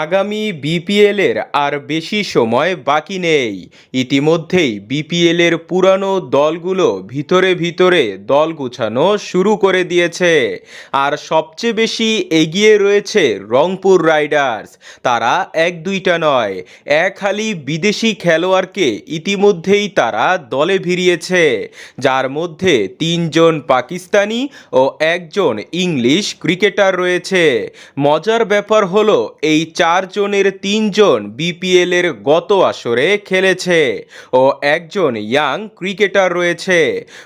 আগামী বিপিএলের আর বেশি সময় বাকি নেই। ইতিমধ্যেই বিপিএলের পুরানো দলগুলো ভিতরে ভিতরে দল গুছানো শুরু করে দিয়েছে। আর সবচেয়ে বেশি এগিয়ে রয়েছে রংপুর রাইডার্স। তারা এক দুইটা নয়, এক হালি বিদেশি খেলোয়াড়কে ইতিমধ্যেই তারা দলে ভিড়িয়েছে, যার মধ্যে তিনজন পাকিস্তানি ও একজন ইংলিশ ক্রিকেটার রয়েছে। মজার ব্যাপার হলো, এই চারজনের তিনজন বিপিএল এর গত আসরে খেলেছে ও একজন ইয়াং ক্রিকেটার রয়েছে।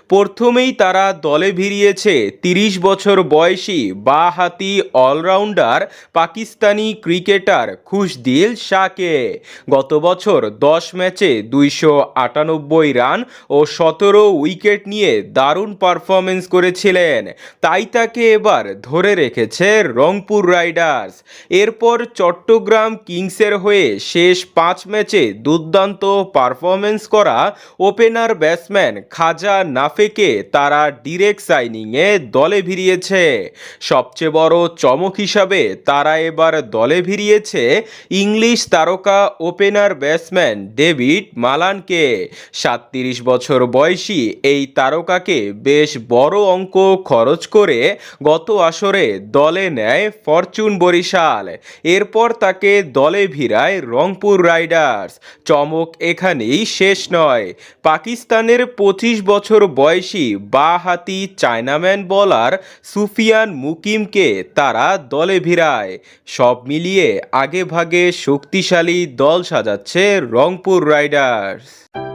প্রথমেই তারা দলে ভিড়িয়েছে তিরিশ বছর বয়সী বাহাতি অলরাউন্ডার পাকিস্তানি ক্রিকেটার খুশদিল শাহকে। গত বছর দশ ম্যাচে দুইশো আটানব্বই রান ও সতেরো উইকেট নিয়ে দারুণ পারফরমেন্স করেছিলেন। তাই তাকে এবার ধরে রেখেছে রংপুর রাইডার্স। এরপর চট্টগ্রাম কিংসের হয়ে শেষ পাঁচ ম্যাচে দুর্দান্ত পারফরমেন্স করা ওপেনার ব্যাটসম্যান খাজা নাফেকে তারা ডিরেক্ট সাইনিংয়ে দলে ভিড়িয়েছে। সবচেয়ে বড় চমক হিসাবে তারা এবার দলে ভিড়িয়েছে ইংলিশ তারকা ওপেনার ব্যাটসম্যান ডেভিড মালানকে। সাতত্রিশ বছর বয়সী এই তারকাকে বেশ বড় অঙ্ক খরচ করে গত আসরে দলে নেয় ফরচুন বরিশাল। এরপর তাকে দলে ভিড়ায় রংপুর রাইডার্স। চমক এখানেই শেষ নয়। পাকিস্তানের পঁচিশ বছর বয়সী বাহাতি চায়নাম্যান বলার সুফিয়ান মুকিমকে তারা দলে ভিড়ায়। সব মিলিয়ে আগেভাগে শক্তিশালী দল সাজাচ্ছে রংপুর রাইডার্স।